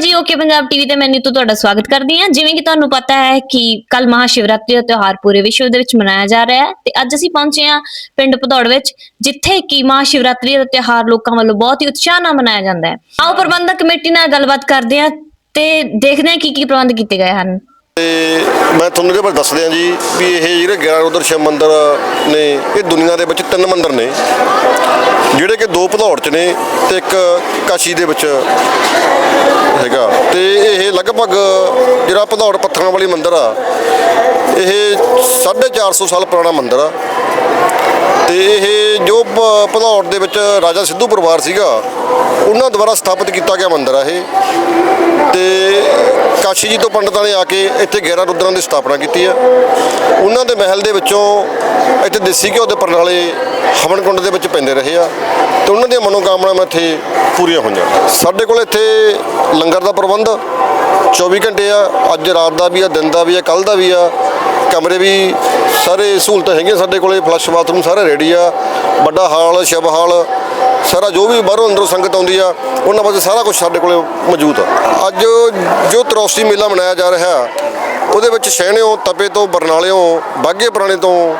ਜੀ okay Punjab TV ਤੇ ਮੈਂ ਨੀਤੂ ਤੁਹਾਡਾ ਸਵਾਗਤ ਕਰਦੀ ਹਾਂ। ਜਿਵੇਂ ਕਿ ਤੁਹਾਨੂੰ ਪਤਾ ਹੈ ਕਿ ਕੱਲ ਮਹਾਸ਼ਿਵਰਾਤਰੀ ਦਾ ਤਿਉਹਾਰ ਪੂਰੇ ਵਿਸ਼ਵ ਦੇ ਵਿੱਚ ਮਨਾਇਆ ਜਾ ਰਿਹਾ ਹੈ ਤੇ ਅੱਜ ਅਸੀਂ ਪਹੁੰਚੇ ਹਾਂ ਪਿੰਡ ਭਦੌੜ ਵਿੱਚ, ਜਿੱਥੇ ਕਿ ਮਹਾਸ਼ਿਵਰਾਤਰੀ ਦਾ ਤਿਉਹਾਰ ਲੋਕਾਂ ਵੱਲੋਂ ਬਹੁਤ ਹੀ ਉਤਸ਼ਾਹ ਨਾਲ ਮਨਾਇਆ ਜਾਂਦਾ ਹੈ। ਆਓ ਪ੍ਰਬੰਧਕ ਕਮੇਟੀ ਨਾਲ ਗੱਲਬਾਤ ਕਰਦੇ ਹਾਂ ਤੇ ਦੇਖਦੇ ਹਾਂ ਕੀ ਕੀ ਪ੍ਰਬੰਧ ਕੀਤੇ ਗਏ ਹਨ। ਤੇ ਮੈਂ ਤੁਹਾਨੂੰ ਇਹਦੇ ਬਾਰੇ ਦੱਸ ਦਿਆਂ ਜੀ, ਵੀ ਇਹ ਜਿਹੜੇ 11 ਰੁਦਰ ਸ਼ਿਵ ਮੰਦਿਰ ਨੇ, ਇਹ ਦੁਨੀਆ ਦੇ ਵਿੱਚ ਤਿੰਨ ਮੰਦਿਰ ਨੇ। ਜਿਹੜੇ ਕਿ ਦੋ ਭਦੌੜ ਚ ਨੇ ਤੇ ਇੱਕ ਕਾਸ਼ੀ ਦੇ ਵਿੱਚ ਹੈਗਾ। ਤੇ ਇਹ ਲਗਭਗ ਜਿਹੜਾ ਭਦੌੜ ਪੱਥਰਾਂ ਵਾਲੀ ਮੰਦਿਰ ਆ, ਇਹ 450 ਸਾਲ ਪੁਰਾਣਾ ਮੰਦਿਰ ਆ। ਤੇ ਇਹ ਜੋ ਭ- ਭਦੌੜ ਦੇ ਵਿੱਚ ਰਾਜਾ ਸਿੱਧੂ ਪਰਿਵਾਰ ਸੀਗਾ, ਉਹਨਾਂ ਦੁਆਰਾ ਸਥਾਪਿਤ ਕੀਤਾ ਗਿਆ ਮੰਦਿਰ ਆ ਇਹ। ਤੇ ਕਾਸ਼ੀ ਜੀ ਤੋਂ ਪੰਡਤਾਂ ਨੇ ਆ ਕੇ ਇੱਥੇ 11 ਰੁਦਰਾਂ ਦੀ ਸਥਾਪਨਾ ਕੀਤੀ ਆ। ਉਹਨਾਂ ਦੇ ਮਹਿਲ ਦੇ ਵਿੱਚੋਂ ਇੱਥੇ ਦੇਸੀ ਘਿਓ ਦੇ ਪ੍ਰਣਾਲੇ ਹਵਨ ਕੁੰਡ ਦੇ ਵਿੱਚ ਪੈਂਦੇ ਰਹੇ ਆ ਤੇ ਉਹਨਾਂ ਦੀਆਂ ਮਨੋਕਾਮਨਾਵਾਂ ਇੱਥੇ ਪੂਰੀਆਂ ਹੋਈਆਂ। ਸਾਡੇ ਕੋਲ ਇੱਥੇ ਲੰਗਰ ਦਾ ਪ੍ਰਬੰਧ 24 ਘੰਟੇ ਆ, ਅੱਜ ਰਾਤ ਦਾ ਵੀ ਆ, ਦਿਨ ਦਾ ਵੀ ਆ ਕੱਲ ਦਾ ਵੀ ਆ। ਕਮਰੇ ਵੀ ਸਾਰੇ ਸਹੂਲਤਾਂ ਹੈਗੀਆਂ ਸਾਡੇ ਕੋਲੇ ਫਲੱਸ਼ ਬਾਥਰੂਮ ਸਾਰੇ ਰੈਡੀ ਆ। ਵੱਡਾ ਹਾਲ, ਸ਼ਿਵ ਹਾਲ, ਸਾਰਾ ਜੋ ਵੀ ਬਾਹਰੋਂ ਅੰਦਰੋਂ ਸੰਗਤ ਆਉਂਦੀ ਆ, ਉਹਨਾਂ ਵਾਸਤੇ ਸਾਰਾ ਕੁਝ ਸਾਡੇ ਕੋਲੇ ਮੌਜੂਦ ਆ। ਅੱਜ ਜੋ ਤਰੌਸੀ ਮੇਲਾ ਮਨਾਇਆ ਜਾ ਰਿਹਾ, ਉਹਦੇ ਵਿੱਚ ਸ਼ਹਿਣਿਓਂ ਤਪੇ ਤੋਂ, ਬਰਨਾਲਿਓਂ ਬਾਗੇ ਪੁਰਾਣੇ ਤੋਂ,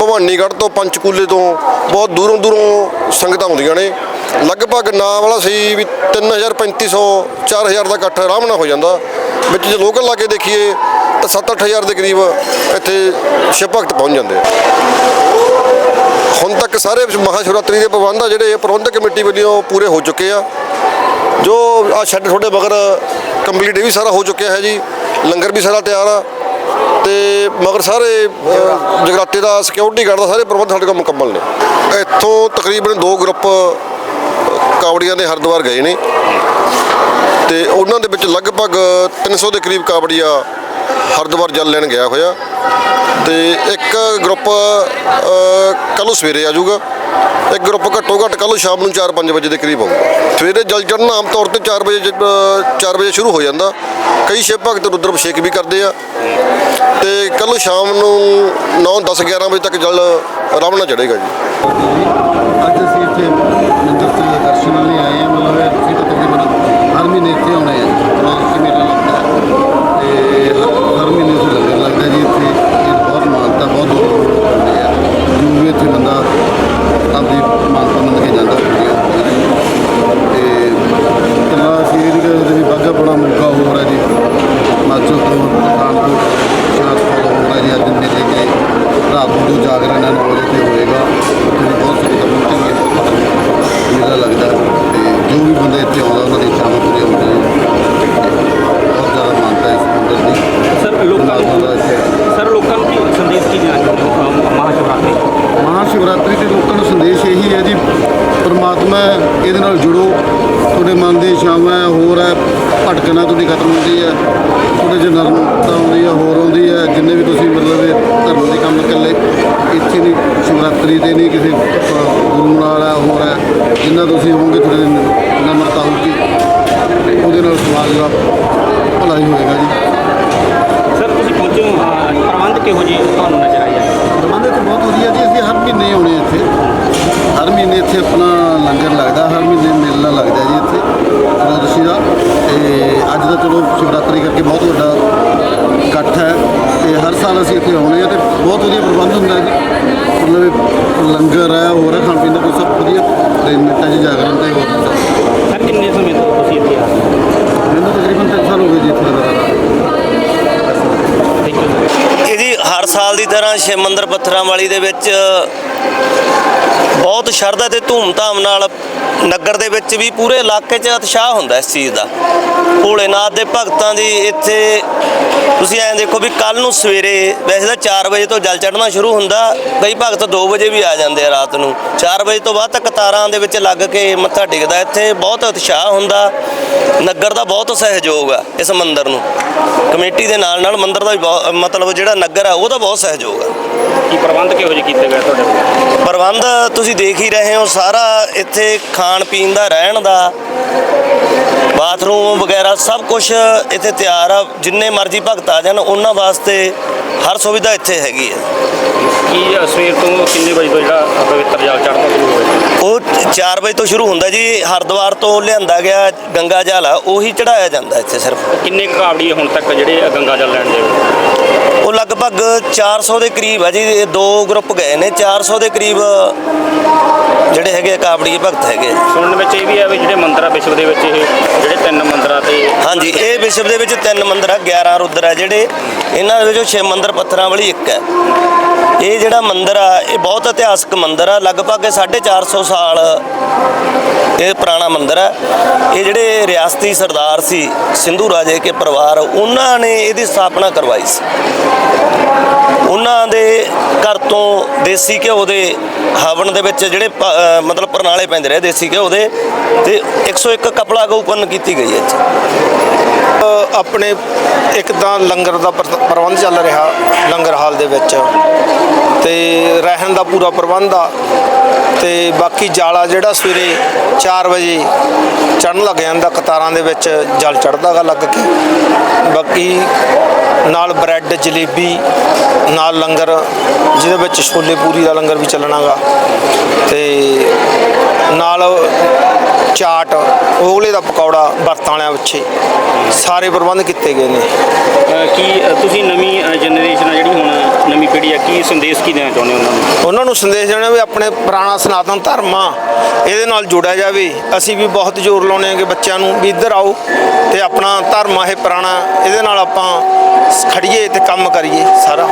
ਭਵਾਨੀਗੜ੍ਹ ਤੋਂ, ਪੰਚਕੂਲੇ ਤੋਂ ਬਹੁਤ ਦੂਰੋਂ ਦੂਰੋਂ ਸੰਗਤਾਂ ਆਉਂਦੀਆਂ ਨੇ। ਲਗਭਗ ਨਾਂ ਵਾਲਾ ਸੀ ਵੀ 3000 3500 4000 ਦਾ ਇਕੱਠ ਆਰਾਮ ਨਾਲ ਹੋ ਜਾਂਦਾ। ਵਿੱਚ ਜੇ ਲੋਕਲ ਲਾ ਕੇ ਦੇਖੀਏ ਤਾਂ 7-8000 ਦੇ ਕਰੀਬ ਇੱਥੇ ਸ਼ਿਵ ਭਗਤ ਪਹੁੰਚ ਜਾਂਦੇ ਹੁਣ ਤੱਕ ਸਾਰੇ ਮਹਾਸ਼ਿਵਰਾਤਰੀ ਦੇ ਪ੍ਰਬੰਧ ਆ ਜਿਹੜੇ ਪ੍ਰਬੰਧਕ ਕਮੇਟੀ ਵੱਲੋਂ ਪੂਰੇ ਹੋ ਚੁੱਕੇ ਆ। ਜੋ ਆ ਸ਼ੈੱਡ ਤੁਹਾਡੇ ਮਗਰ ਕੰਪਲੀਟ ਇਹ ਵੀ ਸਾਰਾ ਹੋ ਚੁੱਕਿਆ ਹੈ ਜੀ। ਲੰਗਰ ਵੀ ਸਾਰਾ ਤਿਆਰ ਆ। ਤੇ ਮਗਰ ਸਾਰੇ ਜਗਰਾਤੇ ਦਾ ਸਿਕਿਉਰਿਟੀ ਗਾਰਡ ਦਾ ਸਾਰੇ ਪ੍ਰਬੰਧ ਸਾਡੇ ਕੋਲ ਮੁਕੰਮਲ ਨੇ। ਇੱਥੋਂ ਤਕਰੀਬਨ ਦੋ ਗਰੁੱਪ ਕਾਵੜੀਆਂ ਦੇ ਹਰਿਦੁਆਰ ਗਏ ਨੇ। ਤੇ ਉਹਨਾਂ ਦੇ ਵਿੱਚ ਲਗਭਗ 300 ਦੇ ਕਰੀਬ ਕਾਵੜੀਆ ਹਰਿਦੁਆਰ ਜਲ ਲੈਣ ਗਿਆ ਹੋਇਆ ਤੇ ਇੱਕ ਗਰੁੱਪ ਕੱਲ੍ਹ ਨੂੰ ਸਵੇਰੇ ਆ ਜਾਊਗਾ। ਇੱਕ ਗਰੁੱਪ ਘੱਟੋ ਘੱਟ ਕੱਲ੍ਹ ਸ਼ਾਮ ਨੂੰ 4-5 ਵਜੇ ਦੇ ਕਰੀਬ ਆਊਗਾ। ਸਵੇਰੇ ਜਲ ਚੜ੍ਹਨਾ ਆਮ ਤੌਰ ਤੇ 4 ਵਜੇ ਜ- 4 ਵਜੇ ਸ਼ੁਰੂ ਹੋ ਜਾਂਦਾ। ਕਈ ਸ਼ਿਵ ਭਗਤ ਰੁਦਰ ਅਭਿਸ਼ੇਕ ਵੀ ਕਰਦੇ ਆ। ਤੇ ਕੱਲ੍ਹ ਸ਼ਾਮ ਨੂੰ 9 10 11 ਵਜੇ ਤੱਕ ਜਲ ਆਰਾਮ ਨਾਲ ਚੜ੍ਹੇਗਾ ਜੀ। ਅੱਜ ਭਟਕਣਾ ਤੁਹਾਡੀ ਖਤਮ ਹੁੰਦੀ ਹੈ ਤੁਹਾਡੇ ਚ ਨਰਮਤਾ ਆਉਂਦੀ ਹੈ ਹੋਰ ਆਉਂਦੀ ਹੈ ਜਿੰਨੇ ਵੀ ਤੁਸੀਂ ਮਤਲਬ ਇਹ ਧਰਮ ਦੇ ਕੰਮ ਇਕੱਲੇ ਇੱਥੇ ਨਹੀਂ ਸ਼ਿਵਰਾਤਰੀ ਤੇ ਨਹੀਂ ਕਿਸੇ ਗੁਰੂ ਨਾਲ ਹੈ ਹੋਰ ਹੈ ਜਿੰਨਾ ਤੁਸੀਂ ਹੋਵੋਗੇ ਤੁਹਾਡੇ ਨਮਰਤਾ ਹੋਊਗੀ ਉਹਦੇ ਨਾਲ ਸਮਾਜ ਦਾ ਭਲਾ ਹੀ ਹੋਏਗਾ ਜੀ। ਸਰ ਤੁਸੀਂ ਪਹੁੰਚੇ ਹੋ ਪ੍ਰਬੰਧ ਕਿਹੋ ਜਿਹੇ ਤੁਹਾਨੂੰ ਨਜ਼ਰ ਆਏ ਆ? ਪ੍ਰਬੰਧ ਇੱਥੇ ਬਹੁਤ ਵਧੀਆ ਜੀ ਅਸੀਂ ਹਰ ਮਹੀਨੇ ਆਉਣੇ ਇੱਥੇ। ਹਰ ਮਹੀਨੇ ਇੱਥੇ ਆਪਣਾ ਲੰਗਰ ਲੱਗਦਾ ਹਰ ਮਹੀਨੇ ਮੇਲਾ ਲੱਗਦਾ ਅੱਜ ਦਾ ਚਲੋ ਸ਼ਿਵਰਾਤਰੀ ਕਰਕੇ ਬਹੁਤ ਵੱਡਾ ਇਕੱਠ ਹੈ ਤੇ ਹਰ ਸਾਲ ਅਸੀਂ ਇੱਥੇ ਆਉਣੇ ਆ ਤੇ ਬਹੁਤ ਵਧੀਆ ਪ੍ਰਬੰਧ ਹੁੰਦਾ ਜੀ ਮਤਲਬ ਲੰਗਰ ਹੈ ਹੋਰ ਹੈ ਖਾਣ ਪੀਣ ਦਾ ਕੋਈ ਸਭ ਵਧੀਆ ਅਰੇਂਜਮੈਂਟ ਹੈ ਜੀ ਜਾਗਰਣ ਤੇ ਹੋਰ ਹੁੰਦਾ। ਸਰ ਕਿੰਨੇ ਸਮੇਂ ਤੋਂ ਤੁਸੀਂ ਇੱਥੇ ਆ ਰਹੇ ਹੋ? ਮੈਨੂੰ ਤਕਰੀਬਨ 3 ਸਾਲ ਹੋ ਗਏ ਜੀ ਇੱਥੇ ਲਗਾਤਾਰ। ਇਹਦੀ ਹਰ ਸਾਲ ਦੀ ਤਰ੍ਹਾਂ ਸ਼ਿਵ ਮੰਦਿਰ ਪੱਥਰਾਂ ਵਾਲੀ ਦੇ ਵਿੱਚ ਬਹੁਤ ਸ਼ਰਧਾ ਤੇ ਧੂਮਧਾਮ ਨਾਲ ਨਗਰ ਦੇ ਵਿੱਚ ਵੀ ਪੂਰੇ ਇਲਾਕੇ 'ਚ ਉਤਸ਼ਾਹ ਹੁੰਦਾ ਇਸ ਚੀਜ਼ ਦਾ। ਭੋਲੇਨਾਥ ਦੇ ਭਗਤਾਂ ਦੀ ਇੱਥੇ ਤੁਸੀਂ ਐਂ ਦੇਖੋ ਵੀ ਕੱਲ ਨੂੰ ਸਵੇਰੇ ਵੈਸੇ ਤਾਂ 4 ਵਜੇ ਤੋਂ ਜਲ ਚੜ੍ਹਨਾ ਸ਼ੁਰੂ ਹੁੰਦਾ ਕਈ ਭਗਤ 2 ਵਜੇ ਵੀ ਆ ਜਾਂਦੇ ਆ ਰਾਤ ਨੂੰ। 4 ਵਜੇ ਤੋਂ ਬਾਅਦ ਤੱਕ ਕਤਾਰਾਂ ਦੇ ਵਿੱਚ ਲੱਗ ਕੇ ਮੱਥਾ ਟੇਕਦਾ ਇੱਥੇ ਬਹੁਤ ਉਤਸ਼ਾਹ ਹੁੰਦਾ। ਨਗਰ ਦਾ ਬਹੁਤ ਸਹਿਯੋਗ ਆ ਇਸ ਮੰਦਿਰ ਨੂੰ। ਕਮੇਟੀ ਦੇ ਨਾਲ ਨਾਲ ਮੰਦਿਰ ਦਾ ਵੀ ਮਤਲਬ ਜਿਹੜਾ ਨਗਰ ਆ ਉਹਦਾ ਬਹੁਤ ਸਹਿਯੋਗ ਆ। ਕੀ ਪ੍ਰਬੰਧ ਕਿਹੋ ਜਿਹੇ ਕੀਤੇ ਗਏ ਤੁਹਾਡੇ ਪ੍ਰਬੰਧ ਤੁਸੀਂ ਦੇਖ ਹੀ ਰਹੇ ਹੋ ਸਾਰਾ ਇੱਥੇ ਖਾਣ ਪੀਣ ਦਾ ਰਹਿਣ ਦਾ ਬਾਥਰੂਮ ਵਗੈਰਾ ਸਭ ਕੁਝ ਇੱਥੇ ਤਿਆਰ ਆ। ਜਿੰਨੇ ਮਰਜ਼ੀ ਭਗਤ ਆ ਜਾਣ ਉਹਨਾਂ ਵਾਸਤੇ ਹਰ ਸੁਵਿਧਾ ਇੱਥੇ ਹੈਗੀ ਹੈ ਕੀ ਅ, ਸਵੇਰ ਤੋਂ ਕਿੰਨੇ ਵਜੇ ਤੋਂ ਜਿਹੜਾ ਪਵਿੱਤਰ ਜਲ ਚੜ੍ਹਦਾ ਸ਼ੁਰੂ ਹੋਇਆ? ਉਹ 4 ਵਜੇ ਤੋਂ ਸ਼ੁਰੂ ਹੁੰਦਾ ਜੀ ਹਰਿਦੁਆਰ ਤੋਂ ਲਿਆਂਦਾ ਗਿਆ ਗੰਗਾ ਜਲ ਆ ਉਹੀ ਚੜਾਇਆ ਜਾਂਦਾ ਇੱਥੇ ਸਿਰਫ। ਕਿੰਨੇ ਕਾਵੜੀ ਹੁਣ ਤੱਕ ਜਿਹੜੇ ਗੰਗਾ ਜਲ ਲੈਣ ਦੇ? ਉਹ ਲਗਭਗ 400 ਦੇ ਕਰੀਬ ਆ ਜੀ ਇਹ ਦੋ ਗਰੁੱਪ ਗਏ ਨੇ 400 ਦੇ ਕਰੀਬ ਜਿਹੜੇ ਹੈਗੇ ਆ ਕਾਵੜੀ ਭਗਤ ਹੈਗੇ ਆ। ਸੁਣਨ ਵਿੱਚ ਇਹ ਵੀ ਹੈ ਵੀ ਜਿਹੜੇ ਮੰਦਿਰ ਆ ਵਿਸ਼ਵ ਦੇ ਵਿੱਚ ਇਹ ਜਿਹੜੇ ਤਿੰਨ ਮੰਦਿਰਾਂ ਤੇ ਹਾਂਜੀ ਇਹ ਵਿਸ਼ਵ ਦੇ ਵਿੱਚ ਤਿੰਨ ਮੰਦਿਰ ਆ 11 ਰੁੱਦਰ ਆ ਜਿਹੜੇ ਇਹਨਾਂ ਦੇ ਵਿੱਚੋਂ 6 ਮੰਦਿਰ ਪੱਥਰਾਂ ਵਾਲੀ ਇੱਕ ਹੈ ਇਹ ਜਿਹੜਾ ਮੰਦਿਰ ਆ, ਇਹ ਬਹੁਤ ਇਤਿਹਾਸਕ ਮੰਦਿਰ ਆ। ਲਗਭਗ ਇਹ 450 ਸਾਲ ਇਹ ਪੁਰਾਣਾ ਮੰਦਿਰ ਹੈ ਇਹ ਜਿਹੜੇ ਰਿਆਸਤੀ ਸਰਦਾਰ ਸੀ, ਸਿੰਧੂ ਰਾਜੇ ਕੇ ਪਰਿਵਾਰ, ਉਹਨਾਂ ਨੇ ਇਹਦੀ ਸਥਾਪਨਾ ਕਰਵਾਈ ਸੀ। ਉਹਨਾਂ ਦੇ ਘਰ ਤੋਂ ਦੇਸੀ ਘਿਓ ਦੇ ਹਵਨ ਦੇ ਵਿੱਚ ਜਿਹੜੇ ਮਤਲਬ ਪ੍ਰਣਾਲੇ ਪੈਂਦੇ ਰਹੇ, ਦੇਸੀ ਘਿਓ ਦੇ, ਤੇ 101 ਕਪੜਾ ਗਊ ਉਤਪੰਨ ਕੀਤੀ ਗਈ ਹੈ ਆਪਣੇ ਇੱਕ ਤਾਂ ਲੰਗਰ ਦਾ ਪ੍ਰ- ਪ੍ਰਬੰਧ ਚੱਲ ਰਿਹਾ ਲੰਗਰ ਹਾਲ ਦੇ ਵਿੱਚ ਤੇ ਰਹਿਣ ਦਾ ਪੂਰਾ ਪ੍ਰਬੰਧ ਆ ਤੇ ਬਾਕੀ ਜਾਲਾ ਜਿਹੜਾ ਸਵੇਰੇ 4 ਵਜੇ ਚੜਨ ਲੱਗ ਜਾਂਦਾ ਕਤਾਰਾਂ ਦੇ ਵਿੱਚ, ਜਲ ਚੜਦਾਗਾ ਲੱਗ ਕੇ। ਬਾਕੀ ਨਾਲ ਬ੍ਰੈਡ, ਜਲੇਬੀ, ਨਾਲ ਲੰਗਰ, ਜਿਹਦੇ ਵਿੱਚ ਛੋਲੇ ਪੂਰੀ ਦਾ ਲੰਗਰ ਵੀ ਚੱਲਣਾਗਾ ਤੇ ਨਾਲ ਚਾਟ ਓਗਲੇ ਦਾ ਪਕੌੜਾ ਵਰਤਾਂ ਵਾਲਿਆਂ ਪਿੱਛੇ। ਸਾਰੇ ਪ੍ਰਬੰਧ ਕੀਤੇ ਗਏ ਨੇ। ਕੀ ਤੁਸੀਂ ਨਵੀਂ ਜਨਰੇਸ਼ਨ ਆ ਜਿਹੜੀ ਹੁਣ ਨਵੀਂ ਪੀੜ੍ਹੀ ਆ ਕੀ ਸੰਦੇਸ਼ ਕੀ ਦੇਣਾ ਚਾਹੁੰਦੇ ਹੋ ਉਹਨਾਂ ਨੂੰ? ਉਹਨਾਂ ਨੂੰ ਸੰਦੇਸ਼ ਦੇਣਾ ਵੀ ਆਪਣੇ ਪੁਰਾਣਾ ਸਨਾਤਨ ਧਰਮ ਆ ਇਹਦੇ ਨਾਲ ਜੋੜਿਆ ਜਾਵੇ। ਅਸੀਂ ਵੀ ਬਹੁਤ ਜ਼ੋਰ ਲਾਉਂਦੇ ਹਾਂ ਕਿ ਬੱਚਿਆਂ ਨੂੰ ਵੀ ਇੱਧਰ ਆਓ ਤੇ ਆਪਣਾ ਧਰਮ ਆ ਇਹ ਪੁਰਾਣਾ ਇਹਦੇ ਨਾਲ ਆਪਾਂ ਖੜੀਏ ਤੇ ਕੰਮ ਕਰੀਏ ਸਾਰਾ।